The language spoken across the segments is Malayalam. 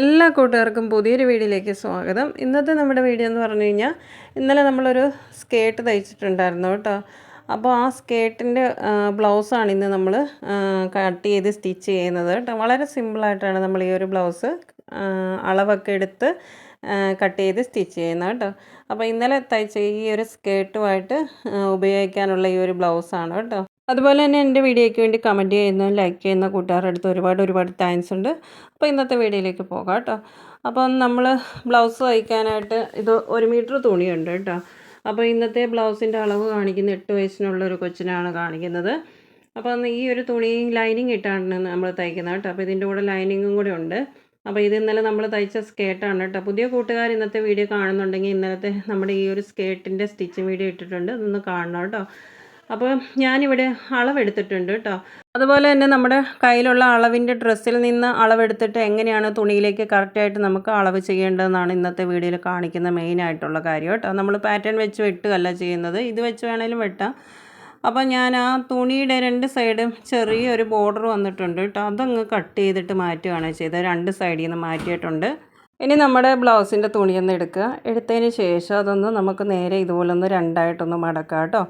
എല്ലാ കൂട്ടുകാർക്കും പുതിയൊരു വീഡിയോയിലേക്ക് സ്വാഗതം. ഇന്നത്തെ നമ്മുടെ വീഡിയോ എന്ന് പറഞ്ഞു കഴിഞ്ഞാൽ ഇന്നലെ നമ്മളൊരു സ്കേർട്ട് തയ്ച്ചിട്ടുണ്ടായിരുന്നു കേട്ടോ. അപ്പോൾ ആ സ്കേർട്ടിന്റെ ബ്ലൗസാണ് ഇന്ന് നമ്മൾ കട്ട് ചെയ്ത് സ്റ്റിച്ച് ചെയ്യുന്നത് കേട്ടോ. വളരെ സിമ്പിളായിട്ടാണ് നമ്മൾ ഈ ഒരു ബ്ലൗസ് അളവൊക്കെ എടുത്ത് കട്ട് ചെയ്ത് സ്റ്റിച്ച് ചെയ്യുന്നത് കേട്ടോ. അപ്പോൾ ഇന്നലെ തയ്ച്ച ഈ ഒരു സ്കേർട്ടുമായിട്ട് ഉപയോഗിക്കാനുള്ള ഈ ഒരു ബ്ലൗസാണ് കേട്ടോ. അതുപോലെ തന്നെ എന്റെ വീഡിയോയ്ക്ക് വേണ്ടി കമന്റ് ചെയ്യുന്ന ലൈക്ക് ചെയ്യുന്ന കൂട്ടുകാരുടെ അടുത്ത് ഒരുപാട് ഒരുപാട് താങ്ക്സ് ഉണ്ട്. അപ്പോൾ ഇന്നത്തെ വീഡിയോയിലേക്ക് പോകാം കേട്ടോ. അപ്പം നമ്മൾ ബ്ലൗസ് തയ്ക്കാനായിട്ട് ഇത് ഒരു മീറ്റർ തുണിയുണ്ട് കേട്ടോ. അപ്പോൾ ഇന്നത്തെ ബ്ലൗസിന്റെ അളവ് കാണിക്കുന്ന എട്ട് വയസ്സിനുള്ള ഒരു കൊച്ചിനാണ് കാണിക്കുന്നത്. അപ്പോൾ ഈ ഒരു തുണി ലൈനിങ് ഇട്ടാണ് നമ്മൾ തയ്ക്കുന്നത് കേട്ടോ. അപ്പോൾ ഇതിന്റെ കൂടെ ലൈനിങ്ങും കൂടെ ഉണ്ട്. അപ്പോൾ ഇത് ഇന്നലെ നമ്മൾ തയ്ച്ച സ്കേർട്ടാണ് കേട്ടോ. പുതിയ കൂട്ടുകാർ ഇന്നത്തെ വീഡിയോ കാണുന്നുണ്ടെങ്കിൽ ഇന്നലത്തെ നമ്മുടെ ഈ ഒരു സ്കേർട്ടിന്റെ സ്റ്റിച്ചിങ് വീഡിയോ ഇട്ടിട്ടുണ്ട്. അതൊന്ന് കാണണം കേട്ടോ. അപ്പോൾ ഞാനിവിടെ അളവെടുത്തിട്ടുണ്ട് കേട്ടോ. അതുപോലെ തന്നെ നമ്മുടെ കയ്യിലുള്ള അളവിന്റെ ഡ്രസ്സിൽ നിന്ന് അളവെടുത്തിട്ട് എങ്ങനെയാണ് തുണിയിലേക്ക് കറക്റ്റായിട്ട് നമുക്ക് അളവ് ചെയ്യേണ്ടതെന്നാണ് ഇന്നത്തെ വീഡിയോയിൽ കാണിക്കുന്ന മെയിനായിട്ടുള്ള കാര്യം കേട്ടോ. നമ്മൾ പാറ്റേൺ വെച്ച് വെട്ടുകയല്ല ചെയ്യുന്നത്. ഇത് വെച്ച് വേണേലും വെട്ടാം. അപ്പോൾ ഞാൻ ആ തുണിയുടെ രണ്ട് സൈഡും ചെറിയൊരു ബോർഡർ വന്നിട്ടുണ്ട് കേട്ടോ. അതങ്ങ് കട്ട് ചെയ്തിട്ട് മാറ്റുകയാണ് ചെയ്തത്. രണ്ട് സൈഡിൽ നിന്ന് മാറ്റിയിട്ടുണ്ട്. ഇനി നമ്മുടെ ബ്ലൗസിന്റെ തുണിയൊന്ന് എടുക്കുക. എടുത്തതിന് ശേഷം അതൊന്ന് നമുക്ക് നേരെ ഇതുപോലൊന്ന് രണ്ടായിട്ടൊന്ന് മടക്കാം കേട്ടോ.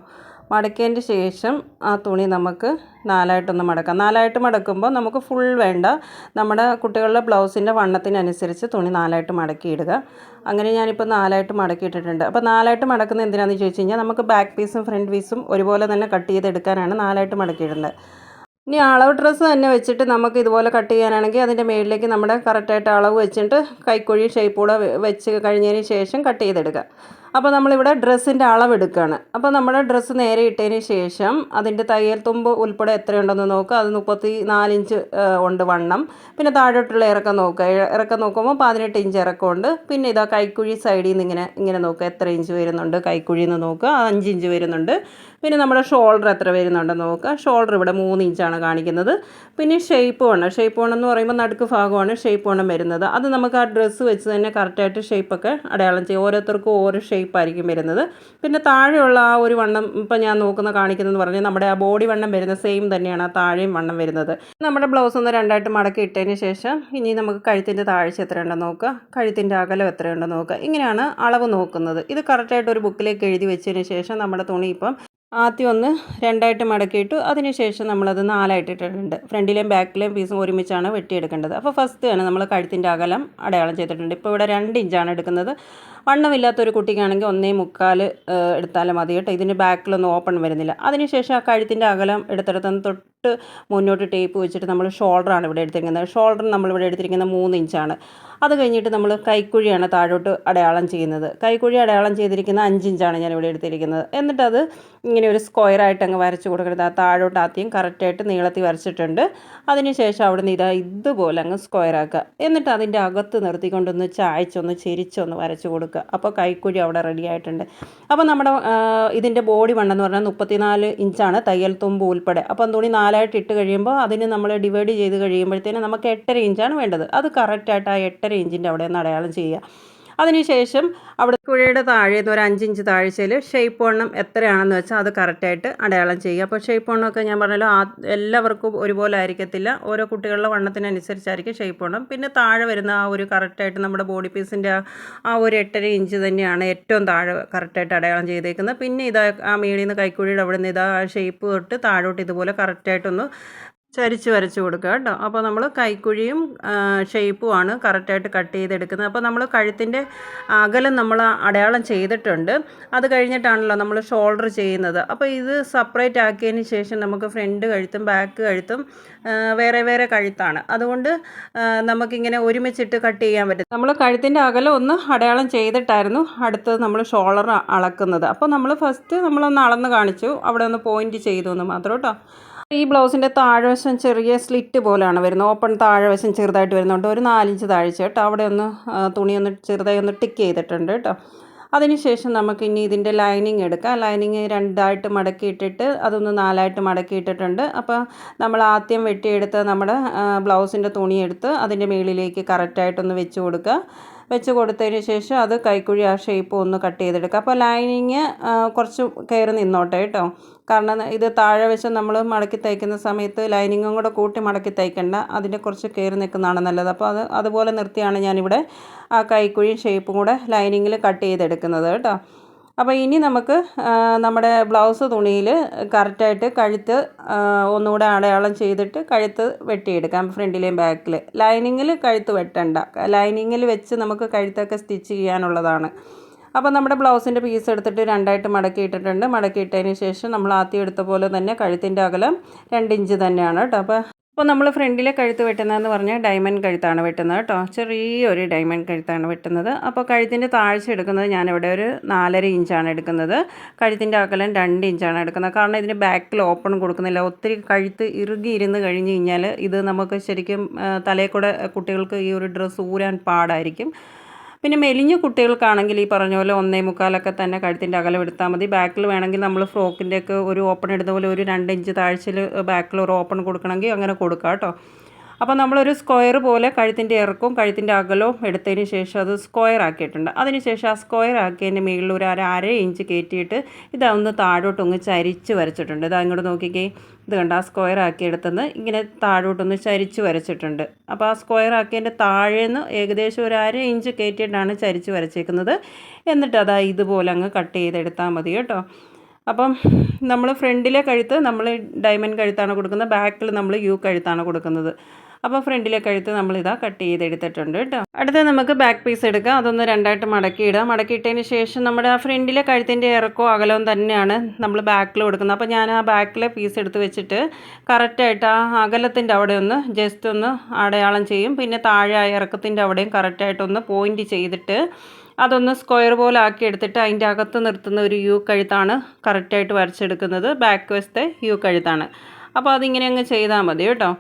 മടക്കിയതിന്റെ ശേഷം ആ തുണി നമുക്ക് നാലായിട്ടൊന്ന് മടക്കാം. നാലായിട്ട് മടക്കുമ്പോൾ നമുക്ക് ഫുൾ വേണ്ട. നമ്മുടെ കുട്ടികളുടെ ബ്ലൗസിന്റെ വണ്ണത്തിനനുസരിച്ച് തുണി നാലായിട്ട് മടക്കിയിടുക. അങ്ങനെ ഞാനിപ്പോൾ നാലായിട്ട് മടക്കിയിട്ടിട്ടുണ്ട്. അപ്പോൾ നാലായിട്ട് മടക്കുന്നത് എന്തിനാണെന്ന് ചോദിച്ചു കഴിഞ്ഞാൽ നമുക്ക് ബാക്ക് പീസും ഫ്രണ്ട് പീസും ഒരുപോലെ തന്നെ കട്ട് ചെയ്തെടുക്കാനാണ് നാലായിട്ട് മടക്കിയിടുന്നത്. ഇനി അളവ് ഡ്രസ്സ് തന്നെ വെച്ചിട്ട് നമുക്ക് ഇതുപോലെ കട്ട് ചെയ്യാനാണെങ്കിൽ അതിന്റെ മേളിലേക്ക് നമ്മുടെ കറക്റ്റായിട്ട് അളവ് വെച്ചിട്ട് കൈക്കുഴി ഷേപ്പ് കൂടെ വെച്ച് കഴിഞ്ഞതിന് ശേഷം കട്ട് ചെയ്തെടുക്കുക അപ്പോൾ നമ്മളിവിടെ ഡ്രസ്സിന്റെ അളവെടുക്കുകയാണ് അപ്പോൾ നമ്മുടെ ഡ്രസ്സ് നേരെ ഇട്ടതിന് ശേഷം അതിന്റെ തയ്യൽ തുമ്പ് ഉൾപ്പെടെ എത്രയുണ്ടെന്ന് നോക്കുക. അത് മുപ്പത്തി നാലിഞ്ച് ഉണ്ട് വണ്ണം. പിന്നെ താഴോട്ടുള്ള ഇറക്കം നോക്കുക. ഇറക്കം നോക്കുമ്പോൾ പതിനെട്ട് ഇഞ്ച് ഇറക്കമുണ്ട്. പിന്നെ ഇതാ കൈക്കുഴി സൈഡിൽ നിന്ന് ഇങ്ങനെ ഇങ്ങനെ നോക്കുക. എത്ര ഇഞ്ച് വരുന്നുണ്ട് കൈക്കുഴിയിൽ നിന്ന് നോക്കുക അഞ്ച് ഇഞ്ച് വരുന്നുണ്ട്. പിന്നെ നമ്മുടെ ഷോൾഡർ എത്ര വരുന്നുണ്ടെന്ന് നോക്കുക. ഷോൾഡർ ഇവിടെ മൂന്ന് ഇഞ്ചാണ് കാണിക്കുന്നത്. പിന്നെ ഷേപ്പ് വേണം. ഷേപ്പ് വേണം എന്ന് പറയുമ്പോൾ നടുക്ക് ഭാഗമാണ് ഷേപ്പ് വേണം വരുന്നത്. അത് നമുക്ക് ആ ഡ്രസ്സ് വെച്ച് തന്നെ കറക്റ്റായിട്ട് ഷേപ്പൊക്കെ അടയാളം ചെയ്യും. ഓരോരുത്തർക്കും ഓരോ ഷേപ്പായിരിക്കും വരുന്നത്. പിന്നെ താഴെയുള്ള ആ ഒരു വണ്ണം ഇപ്പം ഞാൻ നോക്കുന്ന കാണിക്കുന്നതെന്ന് പറഞ്ഞാൽ നമ്മുടെ ആ ബോഡി വണ്ണം വരുന്ന സെയിം തന്നെയാണ് ആ താഴെയും വണ്ണം വരുന്നത്. നമ്മുടെ ബ്ലൗസ് ഒന്ന് രണ്ടായിട്ട് മടക്കി ഇട്ടതിന് ശേഷം ഇനി നമുക്ക് കഴുത്തിന്റെ താഴ്ച എത്രയുണ്ടെന്ന് നോക്കുക. കഴുത്തിന്റെ അകലം എത്രയുണ്ടെന്ന് നോക്കുക. ഇങ്ങനെയാണ് അളവ് നോക്കുന്നത്. ഇത് കറക്റ്റായിട്ട് ഒരു ബുക്കിലേക്ക് എഴുതി വെച്ചതിന് ശേഷം നമ്മുടെ തുണി ഇപ്പം ആദ്യം ഒന്ന് രണ്ടായിട്ട് മടക്കിയിട്ടു അതിനുശേഷം നമ്മളത് നാലായിട്ട് ഇട്ടിട്ടുണ്ട് ഫ്രണ്ടിലെയും ബാക്കിലെയും പീസും ഒരുമിച്ചാണ് വെട്ടിയെടുക്കേണ്ടത്. അപ്പോൾ ഫസ്റ്റ് തന്നെ നമ്മൾ കഴുത്തിന്റെ അകലം അടയാളം ചെയ്തിട്ടുണ്ട്. ഇപ്പോൾ ഇവിടെ രണ്ട് ഇഞ്ചാണ് എടുക്കുന്നത്. വണ്ണമില്ലാത്തൊരു കുട്ടിക്കാണെങ്കിൽ ഒന്നേ മുക്കാൽ എടുത്താലും മതി കേട്ടോ. ഇതിന്റെ ബാക്കിലൊന്നും ഓപ്പൺ വരുന്നില്ല. അതിനുശേഷം ആ കഴുത്തിന്റെ അകലം എടുത്തിടത്തുനിന്ന് തൊട്ട് മുന്നോട്ട് ടേപ്പ് വെച്ചിട്ട് നമ്മൾ ഷോൾഡറാണ് ഇവിടെ എടുത്തിരിക്കുന്നത്. ഷോൾഡർ നമ്മളിവിടെ എടുത്തിരിക്കുന്നത് മൂന്ന് ഇഞ്ചാണ് അത് കഴിഞ്ഞിട്ട് നമ്മൾ കൈക്കുഴിയാണ് താഴോട്ട് അടയാളം ചെയ്യുന്നത്. കൈക്കുഴി അടയാളം ചെയ്തിരിക്കുന്ന അഞ്ചിഞ്ചാണ് ഞാൻ ഇവിടെ എടുത്തിരിക്കുന്നത്. എന്നിട്ടത് ഇങ്ങനെ ഒരു സ്ക്വയറായിട്ട് അങ്ങ് വരച്ച് കൊടുക്കരുത് ആ താഴോട്ട് ആദ്യം കറക്റ്റായിട്ട് നീളത്തിൽ വരച്ചിട്ടുണ്ട്. അതിനുശേഷം അവിടെ നിന്ന് ഇതാ ഇതുപോലെ അങ്ങ് സ്ക്വയറാക്കുക എന്നിട്ട് അതിന്റെ അകത്ത് നിർത്തിക്കൊണ്ടൊന്ന് ചായച്ചൊന്ന് ചെരിച്ചൊന്ന് വരച്ച് കൊടുക്കുക. അപ്പോൾ കൈക്കുഴി അവിടെ റെഡി ആയിട്ടുണ്ട്. അപ്പോൾ നമ്മുടെ ഇതിന്റെ ബോഡി വണ്ണെന്ന് പറഞ്ഞാൽ മുപ്പത്തിനാല് ഇഞ്ചാണ് തയ്യൽ തുമ്പ് ഉൾപ്പെടെ. അപ്പം തുണി നാലായിട്ട് ഇട്ട് കഴിയുമ്പോൾ അതിന് നമ്മൾ ഡിവൈഡ് ചെയ്ത് കഴിയുമ്പോഴത്തേനും നമുക്ക് എട്ടര ഇഞ്ചാണ് വേണ്ടത്. അത് കറക്റ്റായിട്ട് ആ എട്ടര ഇഞ്ചിന്റെ അവിടെ നിന്ന് അടയാളം ചെയ്യുക. അതിനുശേഷം അവിടെ കുഴയുടെ താഴെ നിന്ന് ഒരു അഞ്ചിഞ്ച് താഴ്ചയിൽ ഷേപ്പ് വണ്ണം എത്രയാണെന്ന് വെച്ചാൽ അത് കറക്റ്റായിട്ട് അടയാളം ചെയ്യുക. അപ്പോൾ ഷേപ്പ് വണ്ണമൊക്കെ ഞാൻ പറഞ്ഞല്ലോ എല്ലാവർക്കും ഒരുപോലെ ആയിരിക്കത്തില്ല. ഓരോ കുട്ടികളുടെ വണ്ണത്തിനനുസരിച്ചായിരിക്കും ഷേപ്പ് വണ്ണം പിന്നെ താഴെ വരുന്ന ആ ഒരു കറക്റ്റായിട്ട് നമ്മുടെ ബോഡി പീസിന്റെ ആ ഒരു എട്ടര ഇഞ്ച് തന്നെയാണ് ഏറ്റവും താഴെ കറക്റ്റായിട്ട് അടയാളം ചെയ്തേക്കുന്നത്. പിന്നെ ഇതാ ആ മേളിൽ നിന്ന് കൈക്കുഴിയുടെ അവിടെ നിന്ന് ഇതാ ആ ഷേപ്പ് തൊട്ട് താഴോട്ട് ഇതുപോലെ കറക്റ്റായിട്ടൊന്ന് ചരിച്ച് വരച്ച് കൊടുക്കുക കേട്ടോ. അപ്പോൾ നമ്മൾ കൈക്കുഴിയും ഷേപ്പുമാണ് കറക്റ്റായിട്ട് കട്ട് ചെയ്തെടുക്കുന്നത്. അപ്പോൾ നമ്മൾ കഴുത്തിന്റെ അകലം നമ്മൾ അടയാളം ചെയ്തിട്ടുണ്ട്. അത് കഴിഞ്ഞിട്ടാണല്ലോ നമ്മൾ ഷോൾഡർ ചെയ്യുന്നത്. അപ്പോൾ ഇത് സെപ്പറേറ്റ് ആക്കിയതിന് ശേഷം നമുക്ക് ഫ്രണ്ട് കഴുത്തും ബാക്ക് കഴുത്തും വേറെ വേറെ കഴുത്താണ്. അതുകൊണ്ട് നമുക്കിങ്ങനെ ഒരുമിച്ചിട്ട് കട്ട് ചെയ്യാൻ പറ്റും. നമ്മൾ കഴുത്തിന്റെ അകലം ഒന്ന് അടയാളം ചെയ്തിട്ടായിരുന്നു അടുത്തത് നമ്മൾ ഷോൾഡർ അളക്കുന്നത്. അപ്പോൾ നമ്മൾ ഫസ്റ്റ് നമ്മളൊന്ന് അളന്ന് കാണിച്ചു. അവിടെ ഒന്ന് പോയിന്റ് ചെയ്തു എന്ന് മാത്രം കേട്ടോ. ഈ ബ്ലൗസിന്റെ താഴ്വശം ചെറിയ സ്ലിറ്റ് പോലെയാണ് വരുന്നത്. ഓപ്പൺ താഴ്വശം ചെറുതായിട്ട് വരുന്നുണ്ട്. ഒരു നാലിഞ്ച് താഴ്ച കേട്ടോ. അവിടെ ഒന്ന് തുണി ഒന്ന് ചെറുതായി ഒന്ന് ടിക്ക് ചെയ്തിട്ടുണ്ട് കേട്ടോ. അതിനുശേഷം നമുക്ക് ഇനി ഇതിന്റെ ലൈനിങ് എടുക്കാം. ലൈനിങ് രണ്ടായിട്ട് മടക്കിയിട്ടിട്ട് അതൊന്ന് നാലായിട്ട് മടക്കിയിട്ടിട്ടുണ്ട്. അപ്പോൾ നമ്മൾ ആദ്യം വെട്ടിയെടുത്ത് നമ്മുടെ ബ്ലൗസിന്റെ തുണിയെടുത്ത് അതിന്റെ മുകളിലേക്ക് കറക്റ്റായിട്ടൊന്ന് വെച്ച് കൊടുക്കുക. വെച്ച് കൊടുത്തതിന് ശേഷം അത് കൈക്കുഴി ആ ഷേപ്പ് ഒന്ന് കട്ട് ചെയ്തെടുക്കുക. അപ്പോൾ ലൈനിങ് കുറച്ച് കയറി നിന്നോട്ടെ കേട്ടോ. കാരണം ഇത് താഴെ വെച്ച് നമ്മൾ മടക്കി തയ്ക്കുന്ന സമയത്ത് ലൈനിങ്ങും കൂടെ കൂട്ടി മടക്കി തയ്ക്കേണ്ട അതിന്റെ കുറച്ച് കയറി നിൽക്കുന്നതാണ് നല്ലത്. അപ്പോൾ അത് അതുപോലെ നിർത്തിയാണ് ഞാനിവിടെ ആ കൈക്കുഴിയും ഷേപ്പും കൂടെ ലൈനിങ്ങിൽ കട്ട് ചെയ്തെടുക്കുന്നത് കേട്ടോ. അപ്പോൾ ഇനി നമുക്ക് നമ്മുടെ ബ്ലൗസ് തുണിയിൽ കറക്റ്റായിട്ട് കഴുത്ത് ഒന്നുകൂടെ അടയാളം ചെയ്തിട്ട് കഴുത്ത് വെട്ടിയെടുക്കാം ഫ്രണ്ടിലെയും ബാക്കിൽ ലൈനിങ്ങിൽ കഴുത്ത് വെട്ടണ്ട. ലൈനിങ്ങിൽ വെച്ച് നമുക്ക് കഴുത്തൊക്കെ സ്റ്റിച്ച് ചെയ്യാനുള്ളതാണ്. അപ്പോൾ നമ്മുടെ ബ്ലൗസിന്റെ പീസ് എടുത്തിട്ട് രണ്ടായിട്ട് മടക്കിയിട്ടിട്ടുണ്ട്. മടക്കിയിട്ടതിന് ശേഷം നമ്മൾ ആദ്യം എടുത്ത പോലെ തന്നെ കഴുത്തിന്റെ അകലം രണ്ട് ഇഞ്ച് തന്നെയാണ് കേട്ടോ. അപ്പോൾ അപ്പോൾ നമ്മൾ ഫ്രണ്ടിലെ കഴുത്ത് വെട്ടുന്നതെന്ന് പറഞ്ഞാൽ ഡയമണ്ട് കഴുത്താണ് വെട്ടുന്നത് കേട്ടോ. ചെറിയൊരു ഡയമണ്ട് കഴുത്താണ് വെട്ടുന്നത്. അപ്പോൾ കഴുത്തിന്റെ താഴ്ച എടുക്കുന്നത് ഞാനിവിടെ ഒരു നാലര ഇഞ്ചാണ് എടുക്കുന്നത്. കഴുത്തിന്റെ അകലം രണ്ട് ഇഞ്ചാണ് എടുക്കുന്നത്. കാരണം ഇതിന് ബാക്കിൽ ഓപ്പൺ കൊടുക്കുന്നില്ല. ഒത്തിരി കഴുത്ത് ഇറുകി ഇരുന്ന് കഴിഞ്ഞ് കഴിഞ്ഞാൽ ഇത് നമുക്ക് ശരിക്കും തലയിൽ കൂടെ കുട്ടികൾക്ക് ഈ ഒരു ഡ്രസ്സ് ഊരാൻ പാടായിരിക്കും. പിന്നെ മെലിഞ്ഞ കുട്ടികൾക്കാണെങ്കിൽ ഈ പറഞ്ഞ പോലെ ഒന്നേ മുക്കാലൊക്കെ തന്നെ കഴുത്തിന്റെ അകലം എടുത്താൽ മതി. ബാക്കിൽ വേണമെങ്കിൽ നമ്മൾ ഫ്രോക്കിന്റെയൊക്കെ ഒരു ഓപ്പൺ ഇടുന്ന പോലെ ഒരു രണ്ട് ഇഞ്ച് താഴ്ചയിൽ ബാക്കിൽ ഒരു ഓപ്പൺ കൊടുക്കണമെങ്കിൽ അങ്ങനെ കൊടുക്കാം കേട്ടോ. അപ്പോൾ നമ്മളൊരു സ്ക്വയർ പോലെ കഴുത്തിന്റെ ഇറക്കവും കഴുത്തിന്റെ അകലവും എടുത്തതിന് ശേഷം അത് സ്ക്വയർ ആക്കിയിട്ടുണ്ട്. അതിന് ശേഷം ആ സ്ക്വയർ ആക്കിയതിന്റെ മുകളിൽ ഒരു അര അര ഇഞ്ച് കയറ്റിയിട്ട് ഇതൊന്ന് താഴോട്ടൊന്ന് ചരിച്ച് വരച്ചിട്ടുണ്ട്. ഇത് അങ്ങോട്ട് നോക്കിക്കേ. ഇത് കണ്ട? ആ സ്ക്വയർ ആക്കിയെടുത്തുനിന്ന് ഇങ്ങനെ താഴോട്ടൊന്ന് ചരിച്ച് വരച്ചിട്ടുണ്ട്. അപ്പോൾ ആ സ്ക്വയർ ആക്കിയതിന്റെ താഴേന്ന് ഏകദേശം ഒരു അര ഇഞ്ച് കയറ്റിയിട്ടാണ് ചരിച്ച് വരച്ചേക്കുന്നത്. എന്നിട്ട് അതാ ഇതുപോലെ അങ്ങ് കട്ട് ചെയ്തെടുത്താൽ മതി കേട്ടോ. അപ്പം നമ്മൾ ഫ്രണ്ടിലെ കഴുത്ത് നമ്മൾ ഡയമണ്ട് കഴുത്താണ് കൊടുക്കുന്നത്. ബാക്കിൽ നമ്മൾ യു കഴുത്താണ് കൊടുക്കുന്നത്. അപ്പോൾ ഫ്രണ്ടിലെ കഴുത്ത് നമ്മളിതാ കട്ട് ചെയ്തെടുത്തിട്ടുണ്ട് കേട്ടോ. അടുത്ത നമുക്ക് ബാക്ക് പീസ് എടുക്കാം. അതൊന്ന് രണ്ടായിട്ട് മടക്കിയിടാം മടക്കിയിട്ടതിന് ശേഷം നമ്മുടെ ആ ഫ്രണ്ടിലെ കഴുത്തിന്റെ ഇറക്കവും അകലവും തന്നെയാണ് നമ്മൾ ബാക്കിൽ കൊടുക്കുന്നത്. അപ്പോൾ ഞാൻ ആ ബാക്കിലെ പീസ് എടുത്ത് വെച്ചിട്ട് കറക്റ്റായിട്ട് ആ അകലത്തിന്റെ അവിടെ ഒന്ന് ജസ്റ്റ് ഒന്ന് അടയാളം ചെയ്യും. പിന്നെ താഴെ ആ ഇറക്കത്തിന്റെ അവിടെയും കറക്റ്റായിട്ടൊന്ന് പോയിന്റ് ചെയ്തിട്ട് അതൊന്ന് സ്ക്വയർ പോലെ ആക്കി എടുത്തിട്ട് അതിന്റെ അകത്ത് നിർത്തുന്ന ഒരു യു കഴുത്താണ് കറക്റ്റായിട്ട് വരച്ചെടുക്കുന്നത്. ബാക്ക് വശത്തെ യു കഴുത്താണ്. അപ്പോൾ അതിങ്ങനെ അങ്ങ് ചെയ്താൽ മതി കേട്ടോ.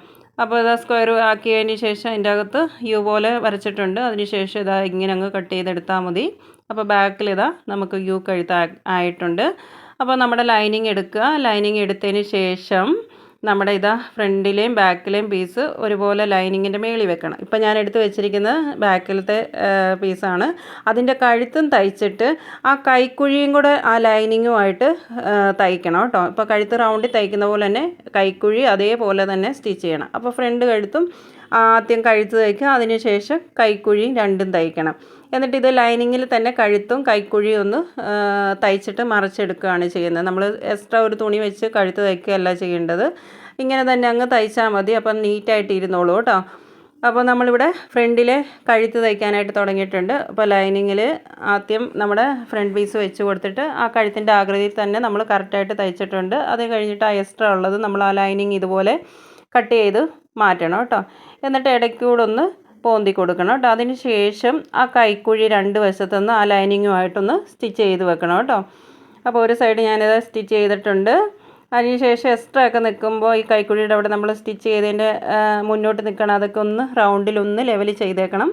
അപ്പോൾ ഇതാ സ്ക്വയർ ആക്കിയതിന് ശേഷം അതിന്റെ അകത്ത് യു പോലെ വരച്ചിട്ടുണ്ട്. അതിന് ശേഷം ഇതാ ഇങ്ങനെ അങ്ങ് കട്ട് ചെയ്തെടുത്താൽ മതി. അപ്പോൾ ബാക്കിൽ ഇതാ നമുക്ക് യു കഴുത്ത് ആയിട്ടുണ്ട്. അപ്പോൾ നമ്മുടെ ലൈനിങ് എടുക്കുക. ലൈനിങ് എടുത്തതിന് ശേഷം നമ്മുടെ ഇതാ ഫ്രണ്ടിലെയും ബാക്കിലെയും പീസ് ഒരുപോലെ ലൈനിങ്ങിന്റെ മേളിൽ വെക്കണം. ഇപ്പം ഞാൻ എടുത്ത് വെച്ചിരിക്കുന്നത് ബാക്കിലത്തെ പീസാണ് അതിന്റെ കഴുത്തും തയ്ച്ചിട്ട് ആ കൈക്കുഴിയും കൂടെ ആ ലൈനിങ്ങുമായിട്ട് തയ്ക്കണം കേട്ടോ. ഇപ്പോൾ കഴുത്ത് റൗണ്ടിൽ തയ്ക്കുന്ന പോലെ തന്നെ കൈക്കുഴി അതേപോലെ തന്നെ സ്റ്റിച്ച് ചെയ്യണം. അപ്പോൾ ഫ്രണ്ട് കഴുത്തും ആദ്യം കഴുത്ത് തയ്ക്കുക അതിന് ശേഷം കൈക്കുഴിയും രണ്ടും തയ്ക്കണം. എന്നിട്ട് ഇത് ലൈനിങ്ങിൽ തന്നെ കഴുത്തും കൈക്കുഴിയും ഒന്ന് തയ്ച്ചിട്ട് മറിച്ചെടുക്കുകയാണ് ചെയ്യുന്നത്. നമ്മൾ എക്സ്ട്രാ ഒരു തുണി വെച്ച് കഴുത്ത് തയ്ക്കുകയല്ല ചെയ്യേണ്ടത്. ഇങ്ങനെ തന്നെ അങ്ങ് തയ്ച്ചാൽ മതി. അപ്പം നീറ്റായിട്ട് ഇരുന്നോളൂ കേട്ടോ. അപ്പോൾ നമ്മളിവിടെ ഫ്രണ്ടിലെ കഴുത്ത് തയ്ക്കാനായിട്ട് തുടങ്ങിയിട്ടുണ്ട്. അപ്പോൾ ലൈനിങ്ങിൽ ആദ്യം നമ്മുടെ ഫ്രണ്ട് പീസ് വെച്ച് കൊടുത്തിട്ട് ആ കഴുത്തിന്റെ ആകൃതിയിൽ തന്നെ നമ്മൾ കറക്റ്റായിട്ട് തയ്ച്ചിട്ടുണ്ട്. അത് കഴിഞ്ഞിട്ട് ആ എക്സ്ട്രാ ഉള്ളത് നമ്മൾ ആ ലൈനിങ് ഇതുപോലെ കട്ട് ചെയ്ത് മാറ്റണം കേട്ടോ. എന്നിട്ട് ഇടയ്ക്കൂടെ ഒന്ന് പോന്തി കൊടുക്കണം കേട്ടോ. അതിന് ശേഷം ആ കൈക്കുഴി രണ്ട് വശത്തുനിന്ന് ആ ലൈനിങ്ങുമായിട്ടൊന്ന് സ്റ്റിച്ച് ചെയ്ത് വെക്കണം കേട്ടോ. അപ്പോൾ ഒരു സൈഡ് ഞാനിത് സ്റ്റിച്ച് ചെയ്തിട്ടുണ്ട്. അതിനുശേഷം എക്സ്ട്രാ ഒക്കെ നിൽക്കുമ്പോൾ ഈ കൈക്കുഴിയുടെ അവിടെ നമ്മൾ സ്റ്റിച്ച് ചെയ്തതിന്റെ മുന്നോട്ട് നിൽക്കണം അതൊക്കെ ഒന്ന് റൗണ്ടിലൊന്ന് ലെവൽ ചെയ്തേക്കണം.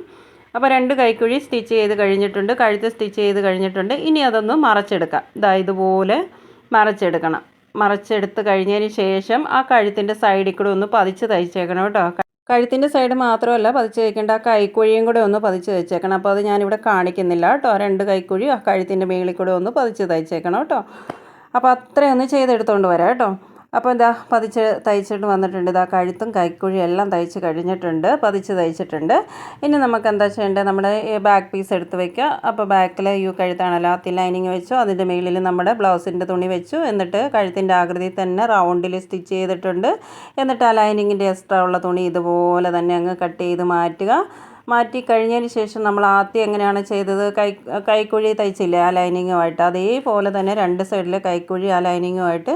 അപ്പോൾ രണ്ട് കൈക്കുഴി സ്റ്റിച്ച് ചെയ്ത് കഴിഞ്ഞിട്ടുണ്ട്. കഴുത്ത് സ്റ്റിച്ച് ചെയ്ത് കഴിഞ്ഞിട്ടുണ്ട്. ഇനി അതൊന്ന് മറച്ചെടുക്കാം. ഇതാ ഇതുപോലെ മറച്ചെടുക്കണം. മറച്ചെടുത്ത് കഴിഞ്ഞതിന് ശേഷം ആ കഴുത്തിന്റെ സൈഡിൽ കൂടെ ഒന്ന് പതിച്ച് തയ്ച്ചേക്കണം കേട്ടോ. കഴുത്തിന്റെ സൈഡ് മാത്രമല്ല പതിച്ച് വയ്ക്കേണ്ട ആ കൈക്കുഴിയും കൂടെ ഒന്ന് പതിച്ച് തയ്ച്ചേക്കണം അപ്പോൾ അത് ഞാനിവിടെ കാണിക്കുന്നില്ല കേട്ടോ. രണ്ട് കൈക്കുഴി ആ കഴുത്തിന്റെ മേളിൽ കൂടെ ഒന്ന് പതിച്ച് തയ്ച്ചേക്കണം കേട്ടോ. അപ്പോൾ അത്രയൊന്ന് ചെയ്തെടുത്തുകൊണ്ട് വരാം കേട്ടോ. അപ്പോൾ എന്താ പതിച്ച് തയ്ച്ചിട്ട് വന്നിട്ടുണ്ട്. ഇതാ കഴുത്തും കൈക്കുഴി എല്ലാം തയ്ച്ച് കഴിഞ്ഞിട്ടുണ്ട്. പതിച്ച് തയ്ച്ചിട്ടുണ്ട്. ഇനി നമുക്ക് എന്താ ചെയ്യേണ്ടത്? നമ്മുടെ ബാക്ക് പീസ് എടുത്ത് വയ്ക്കുക അപ്പോൾ ബാക്കിൽ യു കഴുത്താണല്ലോ ആദ്യം ലൈനിങ് വെച്ചു. അതിന്റെ മുകളിൽ നമ്മുടെ ബ്ലൗസിന്റെ തുണി വെച്ചു. എന്നിട്ട് കഴുത്തിന്റെ ആകൃതി തന്നെ റൗണ്ടിൽ സ്റ്റിച്ച് ചെയ്തിട്ടുണ്ട്. എന്നിട്ട് ആ ലൈനിങ്ങിന്റെ എക്സ്ട്രാ ഉള്ള തുണി ഇതുപോലെ തന്നെ അങ്ങ് കട്ട് ചെയ്ത് മാറ്റുക. മാറ്റി കഴിഞ്ഞതിന് ശേഷം നമ്മൾ ആദ്യം എങ്ങനെയാണ് ചെയ്തത്? കൈ കൈക്കുഴി തയ്ച്ചില്ലേ ആ ലൈനിങ്ങുമായിട്ട്? അതേപോലെ തന്നെ രണ്ട് സൈഡിൽ കൈക്കുഴി ആ ലൈനിങ്ങുമായിട്ട്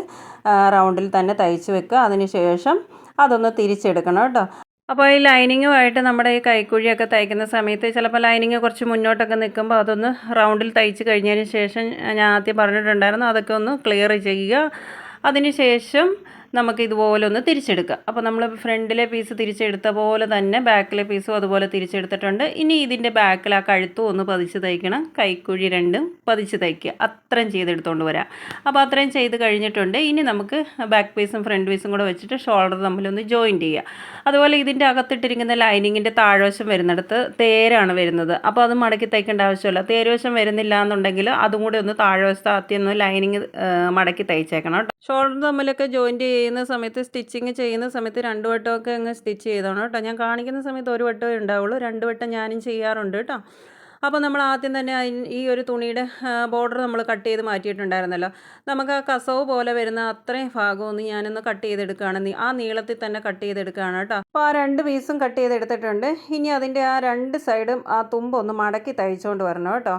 റൗണ്ടിൽ തന്നെ തയ്ച്ച് വെക്കുക. അതിന് ശേഷം അതൊന്ന് തിരിച്ചെടുക്കണം കേട്ടോ. അപ്പോൾ ഈ ലൈനിങ്ങുമായിട്ട് നമ്മുടെ ഈ കൈക്കുഴിയൊക്കെ തയ്ക്കുന്ന സമയത്ത് ചിലപ്പോൾ ലൈനിങ് കുറച്ച് മുന്നോട്ടൊക്കെ നിൽക്കുമ്പോൾ അതൊന്ന് റൗണ്ടിൽ തയ്ച്ച് കഴിഞ്ഞതിന് ശേഷം ഞാൻ ആദ്യം പറഞ്ഞിട്ടുണ്ടായിരുന്നു അതൊക്കെ ഒന്ന് ക്ലിയർ ചെയ്യുക. അതിന് ശേഷം നമുക്ക് ഇതുപോലെ ഒന്ന് തിരിച്ചെടുക്കുക അപ്പോൾ നമ്മൾ ഫ്രണ്ടിലെ പീസ് തിരിച്ചെടുത്ത പോലെ തന്നെ ബാക്കിലെ പീസും അതുപോലെ തിരിച്ചെടുത്തിട്ടുണ്ട്. ഇനി ഇതിന്റെ ബാക്കിൽ ആ കഴുത്തും ഒന്ന് പതിച്ച് തയ്ക്കണം. കൈക്കുഴി രണ്ടും പതിച്ച് തയ്ക്കുക. അത്രയും ചെയ്തെടുത്തുകൊണ്ട് വരാം. അപ്പോൾ അത്രയും ചെയ്ത് കഴിഞ്ഞിട്ടുണ്ട്. ഇനി നമുക്ക് ബാക്ക് പീസും ഫ്രണ്ട് പീസും കൂടെ വെച്ചിട്ട് ഷോൾഡർ തമ്മിലൊന്ന് ജോയിൻ ചെയ്യുക. അതുപോലെ ഇതിന്റെ അകത്തിട്ടിരിക്കുന്ന ലൈനിങ്ങിന്റെ താഴ്വശം വരുന്നിടത്ത് തേരാണ് വരുന്നത്. അപ്പോൾ അത് മടക്കി തയ്ക്കേണ്ട ആവശ്യമില്ല. തേരുവശം വരുന്നില്ല എന്നുണ്ടെങ്കിൽ അതും കൂടി ഒന്ന് താഴ്വശത്ത് ആദ്യം ഒന്ന് ലൈനിങ് മടക്കി തയ്ച്ചേക്കണം ഷോൾഡർ തമ്മിലൊക്കെ ജോയിന്റ് ചെയ്യുന്ന സമയത്ത് സ്റ്റിച്ചിങ് ചെയ്യുന്ന സമയത്ത് രണ്ട് വട്ടമൊക്കെ അങ്ങ് സ്റ്റിച്ച് ചെയ്തോണം കേട്ടോ. ഞാൻ കാണിക്കുന്ന സമയത്ത് ഒരു വട്ടമേ ഉണ്ടാവുള്ളൂ. രണ്ട് വട്ടം ഞാനും ചെയ്യാറുണ്ട് കേട്ടോ. അപ്പോൾ നമ്മൾ ആദ്യം തന്നെ ഈ ഒരു തുണിയുടെ ബോർഡർ നമ്മൾ കട്ട് ചെയ്ത് മാറ്റിയിട്ടുണ്ടായിരുന്നല്ലോ. നമുക്ക് ആ കസവ് പോലെ വരുന്ന അത്രയും ഭാഗം ഒന്ന് ഞാനൊന്ന് കട്ട് ചെയ്തെടുക്കുകയാണ്. ആ നീളത്തിൽ തന്നെ കട്ട് ചെയ്തെടുക്കുകയാണ് കേട്ടോ. അപ്പോൾ ആ രണ്ട് പീസും കട്ട് ചെയ്തെടുത്തിട്ടുണ്ട്. ഇനി അതിന്റെ ആ രണ്ട് സൈഡും ആ തുമ്പൊന്ന് മടക്കി തയ്ച്ചുകൊണ്ട് വരണം കേട്ടോ.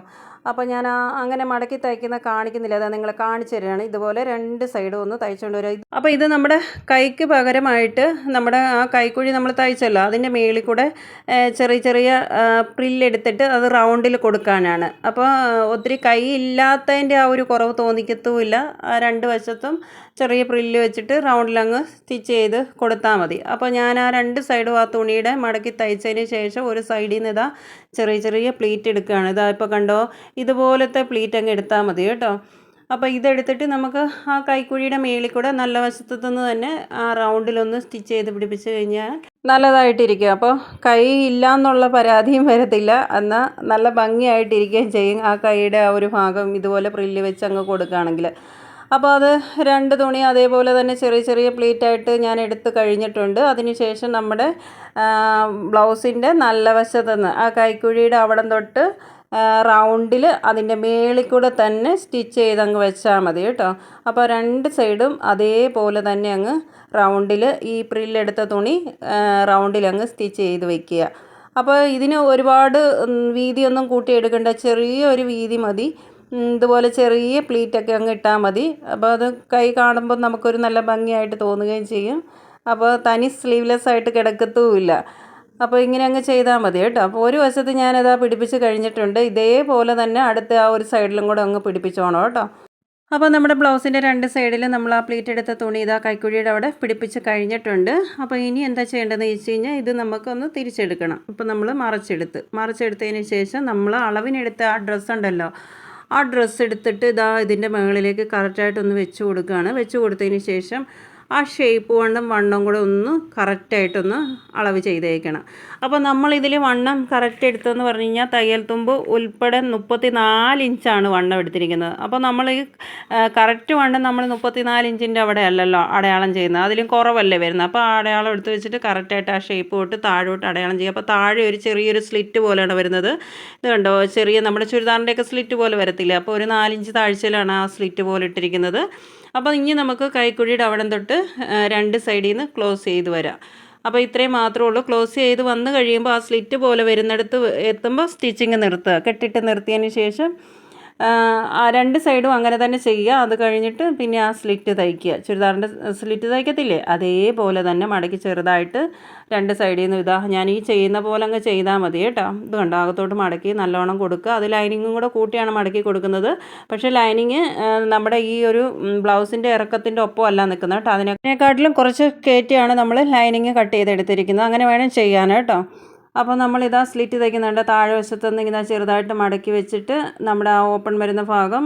അപ്പോൾ ഞാൻ ആ അങ്ങനെ മടക്കി തയ്ക്കുന്ന കാണിക്കുന്നില്ല. അതാ നിങ്ങൾ കാണിച്ചു തരികയാണ്. ഇതുപോലെ രണ്ട് സൈഡും ഒന്ന് തയ്ച്ചുകൊണ്ട് വരിക അപ്പോൾ ഇത് നമ്മുടെ കൈക്ക് പകരമായിട്ട് നമ്മുടെ ആ കൈക്കുഴി നമ്മൾ തയ്ച്ചല്ലോ. അതിന്റെ മേളിൽ കൂടെ ചെറിയ ചെറിയ പ്രില്ലെടുത്തിട്ട് അത് റൗണ്ടിൽ കൊടുക്കാനാണ്. അപ്പോൾ ഒത്തിരി കൈ ഇല്ലാത്തതിന്റെ ആ ഒരു കുറവ് തോന്നിക്കത്തുമില്ല. ആ രണ്ട് വശത്തും ചെറിയ പ്രില്ല് വെച്ചിട്ട് റൗണ്ടിലങ്ങ് സ്റ്റിച്ച് ചെയ്ത് കൊടുത്താൽ മതി. അപ്പോൾ ഞാൻ ആ രണ്ട് സൈഡും ആ തുണിയുടെ മടക്കി തയ്ച്ചതിന് ശേഷം ഒരു സൈഡിൽ നിന്ന് ഇതാ ചെറിയ ചെറിയ പ്ലീറ്റ് എടുക്കുകയാണ്. ഇതാ ഇപ്പോൾ കണ്ടോ? ഇതുപോലത്തെ പ്ലീറ്റ് അങ്ങ് എടുത്താൽ മതി കേട്ടോ. അപ്പോൾ ഇതെടുത്തിട്ട് നമുക്ക് ആ കൈക്കുഴിയുടെ മേളിൽ കൂടെ നല്ല വശത്തു നിന്ന് തന്നെ ആ റൗണ്ടിലൊന്ന് സ്റ്റിച്ച് ചെയ്ത് പിടിപ്പിച്ച് കഴിഞ്ഞാൽ നല്ലതായിട്ടിരിക്കും. അപ്പോൾ കൈ ഇല്ല എന്നുള്ള പരാതിയും വരത്തില്ല. എന്നാൽ നല്ല ഭംഗിയായിട്ടിരിക്കുകയും ചെയ്യും ആ കൈയുടെ ആ ഒരു ഭാഗം ഇതുപോലെ പ്രില്ല് വെച്ച് അങ്ങ് കൊടുക്കുകയാണെങ്കിൽ. അപ്പോൾ അത് രണ്ട് തുണി അതേപോലെ തന്നെ ചെറിയ ചെറിയ പ്ലീറ്റായിട്ട് ഞാൻ എടുത്ത് കഴിഞ്ഞിട്ടുണ്ട്. അതിനുശേഷം നമ്മുടെ ബ്ലൗസിന്റെ നല്ല വശത്തുനിന്ന് ആ കൈക്കുഴിയുടെ അവിടം തൊട്ട് റൗണ്ടിൽ അതിന്റെ മേളിൽ കൂടെ തന്നെ സ്റ്റിച്ച് ചെയ്ത് അങ്ങ് വെച്ചാൽ മതി കേട്ടോ. അപ്പോൾ രണ്ട് സൈഡും അതേപോലെ തന്നെ അങ്ങ് റൗണ്ടിൽ ഈ പ്രില്ലെടുത്ത തുണി റൗണ്ടിൽ അങ്ങ് സ്റ്റിച്ച് ചെയ്ത് വെക്കുക. അപ്പോൾ ഇതിന് ഒരുപാട് വീതിയൊന്നും കൂട്ടിയെടുക്കേണ്ട ചെറിയൊരു വീതി മതി. ഇതുപോലെ ചെറിയ പ്ലീറ്റൊക്കെ അങ്ങ് ഇട്ടാൽ മതി. അപ്പോൾ അത് കൈ കാണുമ്പോൾ നമുക്കൊരു നല്ല ഭംഗിയായിട്ട് തോന്നുകയും ചെയ്യും. അപ്പോൾ തനി സ്ലീവ്ലെസ് ആയിട്ട് കിടക്കത്തുമില്ല. അപ്പോൾ ഇങ്ങനെ അങ്ങ് ചെയ്താൽ മതി കേട്ടോ. അപ്പോൾ ഒരു വശത്ത് ഞാനതാ പിടിപ്പിച്ച് കഴിഞ്ഞിട്ടുണ്ട്. ഇതേപോലെ തന്നെ അടുത്ത ആ ഒരു സൈഡിലും കൂടെ അങ്ങ് പിടിപ്പിച്ചോണം കേട്ടോ. അപ്പോൾ നമ്മുടെ ബ്ലൗസിന്റെ രണ്ട് സൈഡിൽ നമ്മൾ ആ പ്ലീറ്റ് എടുത്ത തുണി ഇതാ കൈക്കുഴിയുടെ അവിടെ പിടിപ്പിച്ച് കഴിഞ്ഞിട്ടുണ്ട്. അപ്പോൾ ഇനി എന്താ ചെയ്യേണ്ടതെന്ന് വെച്ച് കഴിഞ്ഞാൽ ഇത് നമുക്കൊന്ന് തിരിച്ചെടുക്കണം. ഇപ്പോൾ നമ്മൾ മറിച്ചെടുത്ത്. മറിച്ചെടുത്തതിന് ശേഷം നമ്മൾ അളവിനെടുത്ത ആ ഡ്രസ്സ് ഉണ്ടല്ലോ. ആ ഡ്രസ്സ് എടുത്തിട്ട് ഇതാ ഇതിന്റെ മുകളിലേക്ക് കറക്റ്റായിട്ടൊന്ന് വെച്ച് കൊടുക്കുകയാണ്. വെച്ച് കൊടുത്തതിന് ശേഷം ആ ഷേപ്പ് വണ്ണം വണ്ണം കൂടെ ഒന്ന് കറക്റ്റായിട്ടൊന്ന് അളവ് ചെയ്തേക്കണം. അപ്പോൾ നമ്മളിതിൽ വണ്ണം കറക്റ്റ് എടുത്തതെന്ന് പറഞ്ഞു കഴിഞ്ഞാൽ തയ്യൽ തുമ്പ് ഉൾപ്പെടെ മുപ്പത്തി നാല് ഇഞ്ചാണ് വണ്ണം എടുത്തിരിക്കുന്നത്. അപ്പോൾ നമ്മൾ ഈ കറക്റ്റ് വണ്ണം നമ്മൾ മുപ്പത്തി നാല് ഇഞ്ചിന്റെ അവിടെ അല്ലല്ലോ അടയാളം ചെയ്യുന്നത്. അതിലും കുറവല്ലേ വരുന്നത്. അപ്പോൾ അടയാളം എടുത്ത് വെച്ചിട്ട് കറക്റ്റായിട്ട് ആ ഷേപ്പ് തൊട്ട് താഴോട്ട് അടയാളം ചെയ്യുക. അപ്പോൾ താഴെ ഒരു ചെറിയൊരു സ്ലിറ്റ് പോലെയാണ് വരുന്നത്. ഇത് കണ്ടോ? ചെറിയ നമ്മുടെ ചുരിദാറിന്റെയൊക്കെ സ്ലിറ്റ് പോലെ വരത്തില്ല? അപ്പോൾ ഒരു നാലിഞ്ച് താഴ്ചയിലാണ് ആ സ്ലിറ്റ് പോലെ ഇട്ടിരിക്കുന്നത്. അപ്പോൾ ഇനി നമുക്ക് കൈക്കുഴിയുടെ അവിടം തൊട്ട് രണ്ട് സൈഡിൽ നിന്ന് ക്ലോസ് ചെയ്ത് വരാം. അപ്പോൾ ഇത്രയും മാത്രമേ ഉള്ളൂ. ക്ലോസ് ചെയ്ത് വന്നു കഴിയുമ്പോൾ ആ സ്ലിറ്റ് പോലെ വരുന്നിടത്ത് എത്തുമ്പോൾ സ്റ്റിച്ചിങ് നിർത്തുക. കെട്ടിട്ട് നിർത്തിയതിന് ശേഷം രണ്ട് സൈഡും അങ്ങനെ തന്നെ ചെയ്യുക. അത് കഴിഞ്ഞിട്ട് പിന്നെ ആ സ്ലിറ്റ് തയ്ക്കുക. ചുരിദാറിന്റെ സ്ലിറ്റ് തയ്ക്കത്തില്ലേ? അതേപോലെ തന്നെ മടക്കി ചെറുതായിട്ട് രണ്ട് സൈഡിൽ നിന്ന് ഇതാ ഞാൻ ഈ ചെയ്യുന്ന പോലെ അങ്ങ് ചെയ്താൽ മതി കേട്ടോ. ഇത് കണ്ടോ? അകത്തോട്ട് മടക്കി നല്ലോണം കൊടുക്കുക. അത് ലൈനിങ്ങും കൂടെ കൂട്ടിയാണ് മടക്കി കൊടുക്കുന്നത്. പക്ഷേ ലൈനിങ് നമ്മുടെ ഈ ഒരു ബ്ലൗസിന്റെ ഇറക്കത്തിന്റെ ഒപ്പം അല്ല നിൽക്കുന്നത് കേട്ടോ. അതിനെക്കാട്ടിലും കുറച്ച് കയറ്റിയാണ് നമ്മൾ ലൈനിങ് കട്ട് ചെയ്തെടുത്തിരിക്കുന്നത്. അങ്ങനെ വേണം ചെയ്യാൻ കേട്ടോ. അപ്പോൾ നമ്മളിതാ സ്ലിറ്റ് തയ്ക്കുന്നുണ്ട് താഴെ വശത്തു നിന്ന് ഇങ്ങനെ ചെറുതായിട്ട് മടക്കി വെച്ചിട്ട് നമ്മുടെ ആ ഓപ്പൺ വരുന്ന ഭാഗം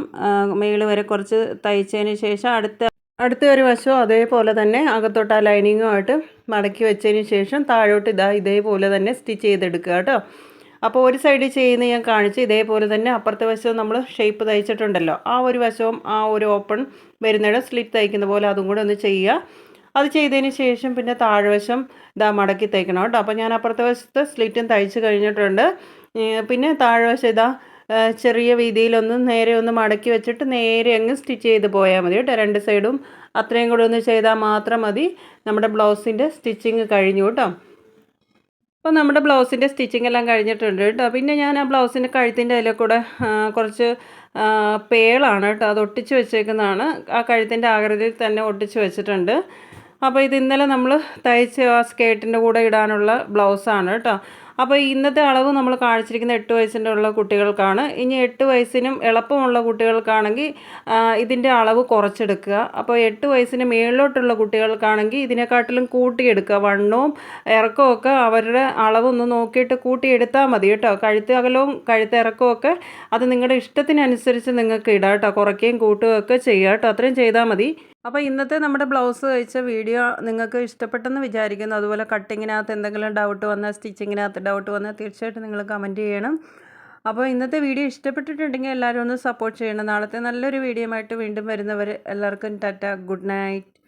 മേൾ വരെ കുറച്ച് തയ്ച്ചതിന് ശേഷം അടുത്ത അടുത്ത ഒരു വശവും അതേപോലെ തന്നെ അകത്തോട്ട് ആ ലൈനിങ്ങുമായിട്ട് മടക്കി വെച്ചതിന് ശേഷം താഴോട്ട് ഇതാ ഇതേപോലെ തന്നെ സ്റ്റിച്ച് ചെയ്തെടുക്കുക കേട്ടോ. അപ്പോൾ ഒരു സൈഡിൽ ചെയ്യുന്ന ഞാൻ കാണിച്ച് ഇതേപോലെ തന്നെ അപ്പുറത്തെ വശവും നമ്മൾ ഷേപ്പ് തയ്ച്ചിട്ടുണ്ടല്ലോ. ആ ഒരു വശവും ആ ഒരു ഓപ്പൺ വരുന്നിടം സ്ലിറ്റ് തയ്ക്കുന്ന പോലെ അതും കൂടെ ഒന്ന് ചെയ്യുക. അത് ചെയ്തതിന് ശേഷം പിന്നെ താഴ്വശം ഇതാ മടക്കി തയ്ക്കണം കേട്ടോ. അപ്പോൾ ഞാൻ അപ്പുറത്തെ വശത്ത് സ്ലിറ്റും തയ്ച്ച് കഴിഞ്ഞിട്ടുണ്ട്. പിന്നെ താഴ്വശം ഇതാ ചെറിയ വീതിയിലൊന്ന് നേരെ ഒന്ന് മടക്കി വെച്ചിട്ട് നേരെ അങ്ങ് സ്റ്റിച്ച് ചെയ്ത് പോയാൽ മതി കേട്ടോ. രണ്ട് സൈഡും അത്രയും കൂടെ ഒന്ന് ചെയ്താൽ മാത്രം മതി. നമ്മുടെ ബ്ലൗസിന്റെ സ്റ്റിച്ചിങ് കഴിഞ്ഞു കേട്ടോ. അപ്പോൾ നമ്മുടെ ബ്ലൗസിന്റെ സ്റ്റിച്ചിങ് എല്ലാം കഴിഞ്ഞിട്ടുണ്ട് കേട്ടോ. പിന്നെ ഞാൻ ആ ബ്ലൗസിന്റെ കഴുത്തിന്റെ അതിലെ കൂടെ കുറച്ച് പേളാണ് കേട്ടോ. അത് ഒട്ടിച്ച് വെച്ചേക്കുന്നതാണ്. ആ കഴുത്തിന്റെ ആകൃതിയിൽ തന്നെ ഒട്ടിച്ച് വെച്ചിട്ടുണ്ട്. അപ്പോൾ ഇത് ഇന്നലെ നമ്മൾ തയ്ച്ച ആ സ്കേർട്ടിന്റെ കൂടെ ഇടാനുള്ള ബ്ലൗസാണ് കേട്ടോ. അപ്പോൾ ഇന്നത്തെ അളവ് നമ്മൾ കാണിച്ചിരിക്കുന്ന എട്ട് വയസ്സിന്റെ ഉള്ള കുട്ടികൾക്കാണ്. ഇനി എട്ട് വയസ്സിനും എളുപ്പമുള്ള കുട്ടികൾക്കാണെങ്കിൽ ഇതിന്റെ അളവ് കുറച്ചെടുക്കുക. അപ്പോൾ എട്ട് വയസ്സിന് മേളിലോട്ടുള്ള കുട്ടികൾക്കാണെങ്കിൽ ഇതിനെക്കാട്ടിലും കൂട്ടിയെടുക്കുക. വണ്ണവും ഇറക്കവും ഒക്കെ അവരുടെ അളവൊന്ന് നോക്കിയിട്ട് കൂട്ടിയെടുത്താൽ മതി കേട്ടോ. കഴുത്ത് അകലവും കഴുത്ത് ഇറക്കവും ഒക്കെ അത് നിങ്ങളുടെ ഇഷ്ടത്തിനനുസരിച്ച് നിങ്ങൾക്ക് ഇടാം കേട്ടോ. കുറയ്ക്കുകയും കൂട്ടുകയൊക്കെ ചെയ്യാം കേട്ടോ. അത്രയും ചെയ്താൽ മതി. അപ്പോൾ ഇന്നത്തെ നമ്മുടെ ബ്ലൗസ് കഴിച്ച വീഡിയോ നിങ്ങൾക്ക് ഇഷ്ടപ്പെട്ടെന്ന് വിചാരിക്കുന്നു. അതുപോലെ കട്ടിങ്ങിനകത്ത് എന്തെങ്കിലും ഡൗട്ട് വന്നാൽ സ്റ്റിച്ചിങ്ങിനകത്ത് ഡൗട്ട് വന്നാൽ തീർച്ചയായിട്ടും നിങ്ങൾ കമന്റ് ചെയ്യണം. അപ്പോൾ ഇന്നത്തെ വീഡിയോ ഇഷ്ടപ്പെട്ടിട്ടുണ്ടെങ്കിൽ എല്ലാവരും ഒന്ന് സപ്പോർട്ട് ചെയ്യണം. നാളത്തെ നല്ലൊരു വീഡിയോ ആയിട്ട് വീണ്ടും വരുന്നവർ എല്ലാവർക്കും ടാറ്റ. Good night.